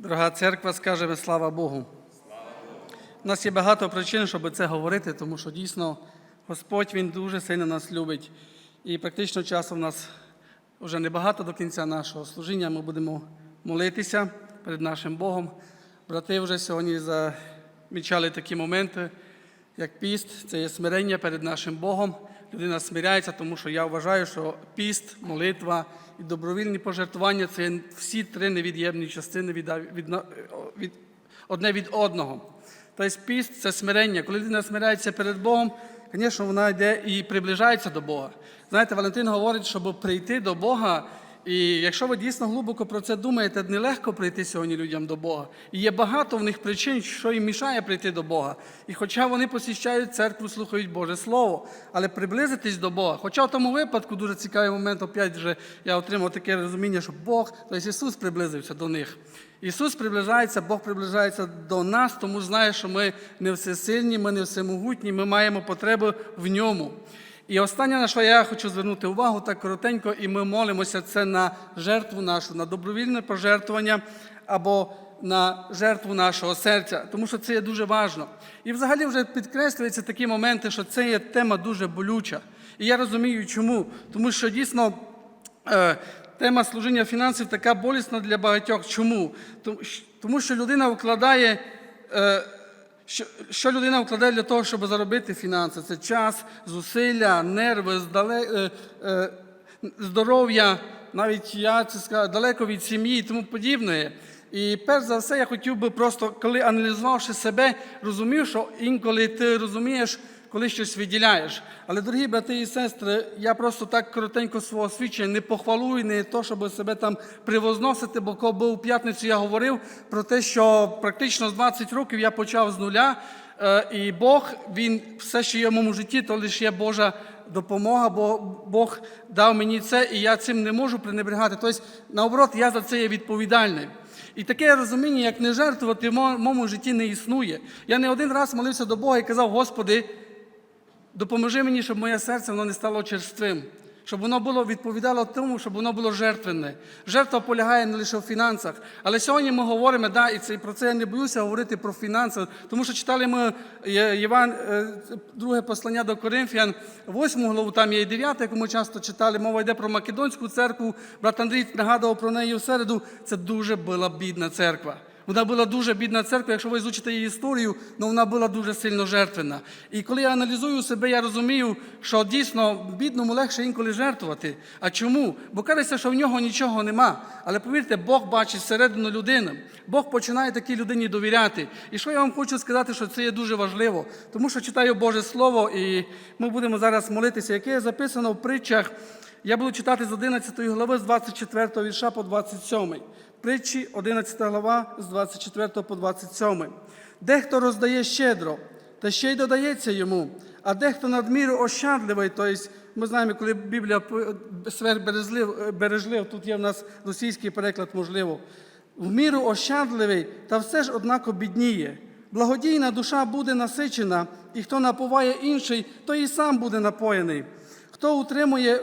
Дорога церква, скажемо слава Богу. У нас є багато причин, щоб це говорити, тому що дійсно Господь Він дуже сильно нас любить. І практично часу в нас вже небагато до кінця нашого служіння. Ми будемо молитися перед нашим Богом. Брати вже сьогодні замічали такі моменти, як піст, це є смирення перед нашим Богом. Людина смиряється, тому що я вважаю, що піст, молитва і добровільні пожертвування це всі три невід'ємні частини від, від, від, одне від одного. Тобто піст це смирення. Коли людина смиряється перед Богом, звісно, вона йде і приближається до Бога. Знаєте, Валентин говорить, щоб прийти до Бога. І якщо ви дійсно глибоко про це думаєте, нелегко прийти сьогодні людям до Бога. І є багато в них причин, що їм мішає прийти до Бога. І хоча вони посіщають церкву, слухають Боже Слово, але приблизитись до Бога. Хоча в тому випадку дуже цікавий момент, опять вже я отримав таке розуміння, що Бог, тобто Ісус приблизився до них. Ісус приближається, Бог приближається до нас, тому знає, що ми не всесильні, ми не всемогутні, ми маємо потребу в ньому. І останнє, на що я хочу звернути увагу так коротенько, і ми молимося це на жертву нашу, на добровільне пожертвування або на жертву нашого серця, тому що це є дуже важливо. І взагалі вже підкреслюються такі моменти, що це є тема дуже болюча. І я розумію, чому. Тому що дійсно. е, Тема служіння фінансів така болісна для багатьох. Чому? Тому- Тому що людина вкладає е, що, що людина вкладає для того, щоб заробити фінанси? Це час, зусилля, нерви, здале, е, е, здоров'я, навіть я це скажу, далеко від сім'ї і тому подібне. І перш за все, я хотів би просто, коли аналізувавши себе, розумів, що інколи ти розумієш, коли щось виділяєш. Але, дорогі брати і сестри, я просто так коротенько свого свідчення не похвалую, не то, щоб себе там привозносити, бо коли був у п'ятницю, я говорив про те, що практично з 20 років я почав з нуля. Е, І Бог, Він все, що є в моєму житті, то лише є Божа допомога, бо Бог дав мені це, і я цим не можу пренебрегати. Тобто, наоборот, я за це є відповідальний. І таке розуміння, як не жертвувати, в моєму житті не існує. Я не один раз молився до Бога і казав, Господи, допоможи мені, щоб моє серце воно не стало черствим, щоб воно було відповідало тому, щоб воно було жертвенне. Жертва полягає не лише в фінансах. Але сьогодні ми говоримо, да, і це, і про це я не боюся говорити про фінанси, тому що читали ми Є- Єван, е, друге послання до Коринфян, 8 главу, там є і 9, яку ми часто читали. Мова йде про Македонську церкву. Брат Андрій нагадував про неї в середу. Це дуже була бідна церква. Вона була дуже бідна церква, якщо ви звучите її історію, але вона була дуже сильно жертвена. І коли я аналізую себе, я розумію, що дійсно бідному легше інколи жертвувати. А чому? Бо кажеться, що в нього нічого нема. Але повірте, Бог бачить всередину людини. Бог починає такій людині довіряти. І що я вам хочу сказати, що це є дуже важливо, тому що читаю Боже Слово, і ми будемо зараз молитися, яке записано в притчах. Я буду читати з 11 глави, з 24 вірша по 27. Притчі 11 глава з 24 по 27. Дехто роздає щедро, та ще й додається йому, а дехто надміру ощадливий, тобто ми знаємо, коли Біблія сверхбережлив, бережлив, тут є в нас російський переклад, можливо, в міру ощадливий, та все ж однако бідніє. Благодійна душа буде насичена, і хто напуває інший, той і сам буде напоєний. Хто утримує,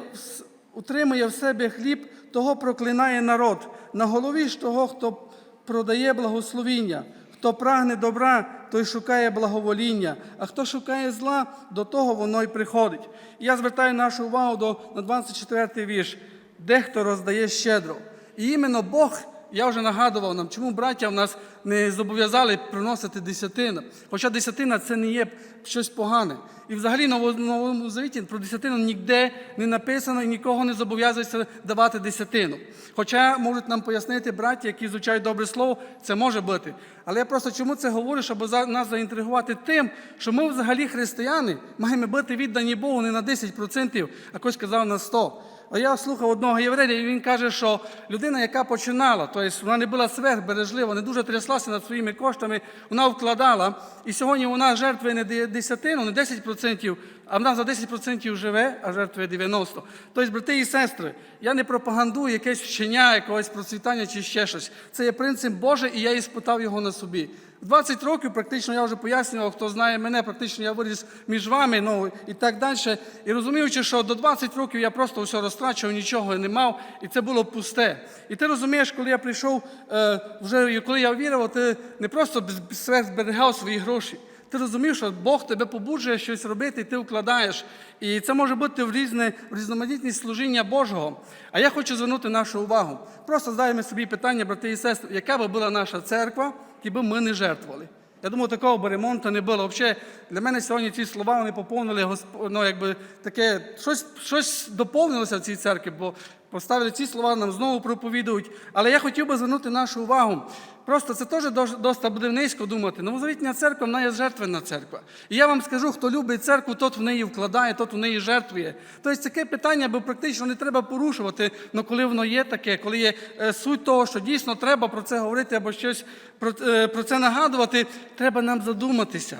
утримує в себе хліб, того проклинає народ. На голові ж того, хто продає благословіння. Хто прагне добра, той шукає благовоління, а хто шукає зла, до того воно й приходить. І я звертаю нашу увагу до на 24 вірш. Дехто роздає щедро. І іменно Бог, я вже нагадував нам, чому браття в нас не зобов'язали приносити десятину. Хоча десятина це не є щось погане. І взагалі в Новому Завіті про десятину ніде не написано і нікого не зобов'язується давати десятину. Хоча можуть нам пояснити браття, які звучають добре слово, це може бути. Але я просто чому це говорю, щоб нас заінтригувати тим, що ми взагалі християни маємо бути віддані Богу не на 10%, а хтось казав на 100%. Я слухав одного єврея, і він каже, що людина, яка починала, тобто вона не була сверхбережлива, не дуже тряслася над своїми коштами, вона вкладала, і сьогодні вона жертвує не десятину, не 10%, а вона за 10% живе, а жертвує 90%. Тобто, брати і сестри, я не пропагандую якесь вчення, якогось процвітання чи ще щось. Це є принцип Божий, і я іспитав його на собі. В 20 років практично я вже пояснював, хто знає мене, практично я виріс між вами, ну і так далі. І розуміючи, що до 20 років я просто все розтрачував, нічого не мав, і це було пусте. І ти розумієш, коли я прийшов, е, вже коли я вірив, ти не просто зберігав свої гроші. Ти розумів, що Бог тебе побуджує щось робити, і ти вкладаєш. І це може бути в різне в різноманітність служіння Божого. А я хочу звернути нашу увагу. Просто задаємо собі питання, брати і сестри, яка би була наша церква, якби ми не жертвували. Я думаю, такого б ремонту не було. Взагалі, для мене сьогодні ці слова вони поповнили ну, якби таке, щось, щось доповнилося в цій церкві, бо поставили ці слова, нам знову проповідують. Але я хотів би звернути нашу увагу. Просто це теж дос- досить буде низько думати. Новозавітня церква, вона є жертвенна церква. І я вам скажу, хто любить церкву, тот в неї вкладає, тот в неї жертвує. Тобто таке питання, бо практично не треба порушувати, але коли воно є таке, коли є е, суть того, що дійсно треба про це говорити або щось про, е, це нагадувати, треба нам задуматися.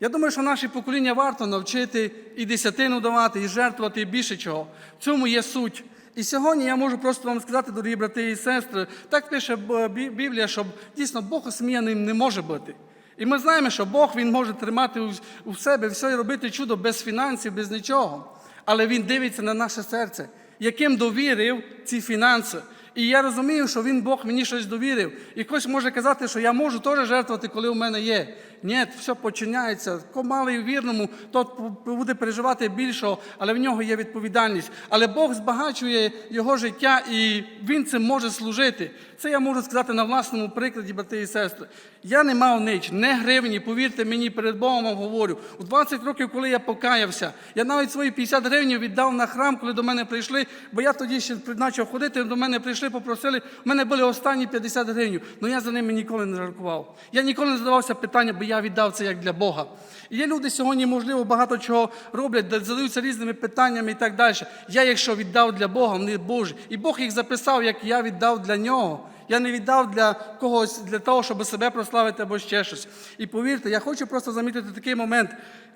Я думаю, що наше покоління варто навчити і десятину давати, і жертвувати, і більше чого. В цьому є суть. І сьогодні я можу просто вам сказати, дорогі брати і сестри, так пише Біблія, що дійсно Бог осміяним не може бути. І ми знаємо, що Бог Він може тримати у- у себе все і робити чудо без фінансів, без нічого. Але Він дивиться на наше серце, яким довірив ці фінанси. І я розумію, що він Бог мені щось довірив. І хтось може казати, що я можу теж жертвувати, коли у мене є. Ні, все починається. Ко малий вірному, тот буде переживати більшого, але в нього є відповідальність. Але Бог збагачує його життя, і він цим може служити. Це я можу сказати на власному прикладі, брати і сестри. Я не мав нич, не гривні, повірте мені, перед Богом вам говорю. У 20 років, коли я покаявся, я навіть свої 50 гривень віддав на храм, коли до мене прийшли, бо я тоді ще почав ходити, до мене прийшли, попросили. У мене були останні 50 гривень, але я за ними ніколи не рахував. Я ніколи не задавався питання, бо я віддав це як для Бога. І є люди сьогодні, можливо, багато чого роблять, задаються різними питаннями і так далі. Я, якщо віддав для Бога, вони Божі. І Бог їх записав, як я віддав для нього. Я не віддав для когось для того, щоб себе прославити або ще щось. І повірте, я хочу просто замітити такий момент.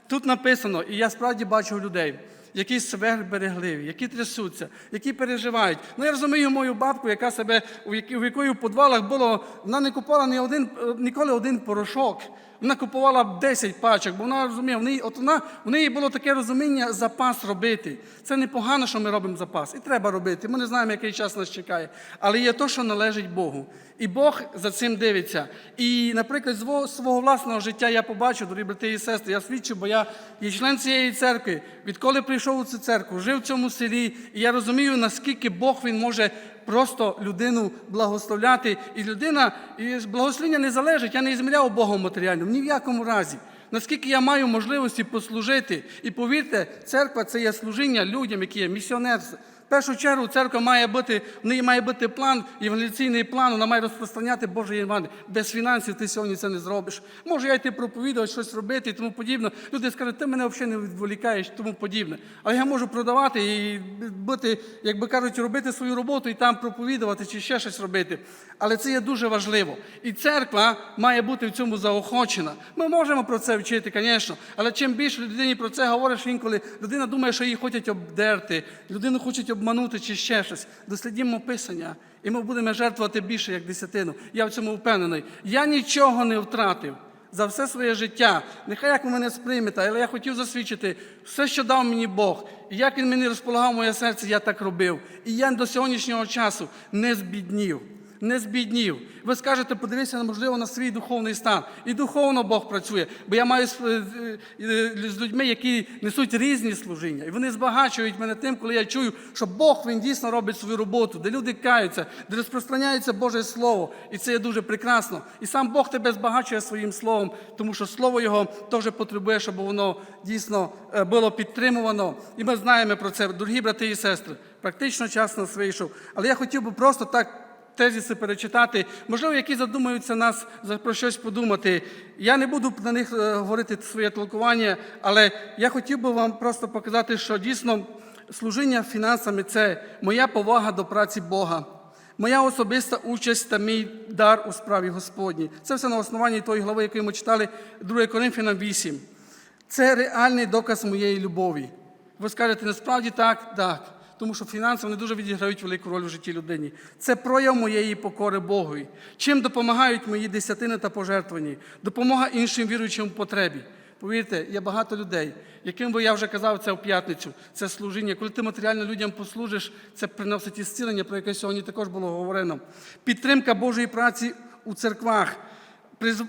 Тут написано, і я справді бачу людей, які себе берегливі, які трясуться, які переживають. Ну я розумію мою бабку, яка себе у якої в підвалах було, вона не купувала ні один, е, ніколи один порошок. Вона купувала 10 пачок, бо вона розуміє, в неї, от вона, в неї було таке розуміння запас робити. Це непогано, що ми робимо запас. І треба робити. Ми не знаємо, який час нас чекає. Але є то, що належить Богу. І Бог за цим дивиться. І, наприклад, з свого- власного життя я побачив, дорогі брати і сестри, я свідчу, бо я є член цієї церкви. Відколи прийшов у цю церкву, жив в цьому селі, і я розумію, наскільки Бог він може просто людину благословляти. І людина, і благословення не залежить. Я не ізміряв Богом матеріально, ні в якому разі. Наскільки я маю можливості послужити, і повірте, церква це є служіння людям, які є місіонерство. В першу чергу церква має бути, в неї має бути план, євангеліційний план, вона має розпространяти Боже Євангеліє. Без фінансів ти сьогодні це не зробиш. Може, я йти проповідувати, щось робити і тому подібне. Люди скажуть, ти мене взагалі не відволікаєш тому подібне. Але я можу продавати і бути, як би кажуть, робити свою роботу і там проповідувати чи ще щось робити. Але це є дуже важливо. І церква має бути в цьому заохочена. Ми можемо про це вчити, звісно, але чим більше людині про це говориш інколи, людина думає, що її хочуть обдерти, людину хочуть обманути чи ще щось. Дослідімо Писання, і ми будемо жертвувати більше, як десятину. Я в цьому впевнений. Я нічого не втратив. За все своє життя, нехай як ви мене сприймете, але я хотів засвідчити все, що дав мені Бог, і як Він мені розполагав моє серце, я так робив. І я до сьогоднішнього часу не збіднів не збіднів. Ви скажете, подивися, можливо, на свій духовний стан. І духовно Бог працює. Бо я маю з, е, е, з людьми, які несуть різні служіння. І вони збагачують мене тим, коли я чую, що Бог він дійсно робить свою роботу, де люди каються, де розпространяється Боже Слово. І це є дуже прекрасно. І сам Бог тебе збагачує своїм словом, тому що слово Його теж потребує, щоб воно дійсно е, було підтримувано. І ми знаємо про це, дорогі брати і сестри. Практично час нас вийшов. Але я хотів би просто так тезиси перечитати, можливо, які задумаються нас про щось подумати. Я не буду на них е, говорити своє толкування, але я хотів би вам просто показати, що дійсно служіння фінансами це моя повага до праці Бога. Моя особиста участь та мій дар у справі Господній. Це все на основанні тої глави, яку ми читали 2 Коринфянам 8. Це реальний доказ моєї любові. Ви скажете, насправді так, так. Тому що фінанси вони дуже відіграють велику роль в житті людині. Це прояв моєї покори Богові. Чим допомагають мої десятини та пожертвовані? Допомога іншим віруючим в потребі. Повірте, є багато людей, яким би я вже казав це в п'ятницю. Це служіння. Коли ти матеріально людям послужиш, це приносить ісцілення, про яке сьогодні також було говорено. Підтримка Божої праці у церквах.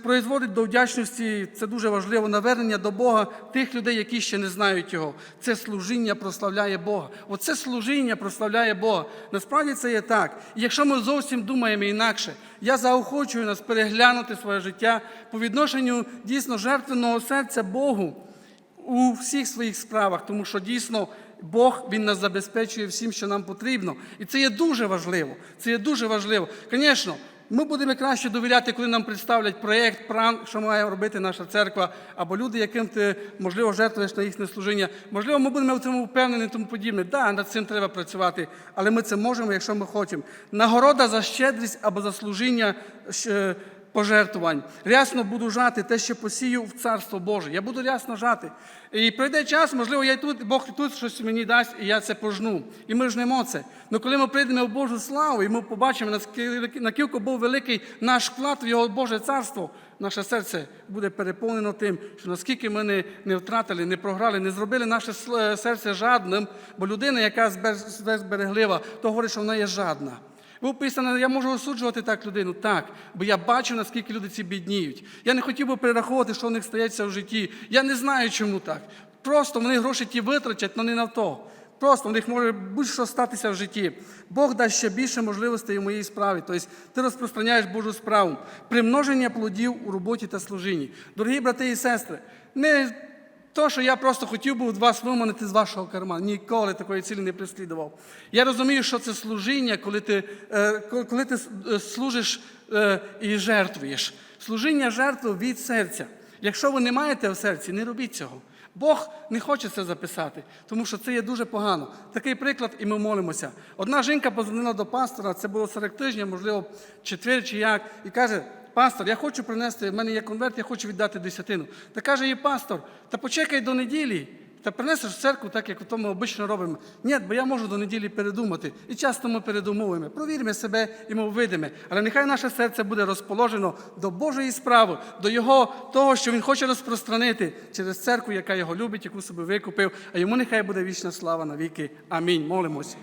Призводить до вдячності, це дуже важливо, навернення до Бога тих людей, які ще не знають Його. Це служіння прославляє Бога. Оце служіння прославляє Бога. Насправді це є так. І якщо ми зовсім думаємо інакше, я заохочую нас переглянути своє життя по відношенню дійсно жертвеного серця Богу у всіх своїх справах, тому що дійсно Бог Він нас забезпечує всім, що нам потрібно. І це є дуже важливо. Це є дуже важливо. Звісно, ми будемо краще довіряти, коли нам представлять проєкт, план, що має робити наша церква, або люди, яким ти, можливо, жертвуєш на їхнє служіння. Можливо, ми будемо в цьому впевнені тому подібне. Да, над цим треба працювати, але ми це можемо, якщо ми хочемо. Нагорода за щедрість або за служіння. Пожертвувань. Рясно буду жати те, що посію в Царство Боже. Я буду рясно жати. І пройде час, можливо, я й тут, Бог і тут щось мені дасть, і я це пожну. І ми жнемо це. Але коли ми прийдемо в Божу славу, і ми побачимо, наскільки був великий наш вклад в його Боже царство, наше серце буде переповнено тим, що наскільки ми не, не втратили, не програли, не зробили наше серце жадним, бо людина, яка збереглива, то говорить, що вона є жадна. Був писано, я можу осуджувати так людину, так, бо я бачу, наскільки люди ці бідніють. Я не хотів би перераховувати, що в них стається в житті. Я не знаю, чому так. Просто вони гроші ті витратять, але не на то. Просто в них може будь-що статися в житті. Бог дасть ще більше можливостей у моїй справі. Тобто ти розпространяєш Божу справу. Примноження плодів у роботі та служінні. Дорогі брати і сестри, не то, що я просто хотів від вас виманити з вашого карману. Ніколи такої цілі не преслідував. Я розумію, що це служіння, коли ти, е, коли- ти е, служиш е, і жертвуєш. Служіння жертви від серця. Якщо ви не маєте в серці, не робіть цього. Бог не хоче це записати, тому що це є дуже погано. Такий приклад, і ми молимося. Одна жінка позвонила до пастора, це було 40 тижнів, можливо, четвер чи як, і каже: Пастор, я хочу принести, в мене є конверт, я хочу віддати десятину. Та каже їй пастор, та почекай до неділі, та принесеш в церкву, так як то ми обично робимо. Ні, бо я можу до неділі передумати. І часто ми передумовуємо. Провіримо себе і ми видимо. Але нехай наше серце буде розположено до Божої справи, до Його того, що Він хоче розпространити через церкву, яка його любить, яку собі викупив. А йому нехай буде вічна слава навіки. Амінь. Молимось.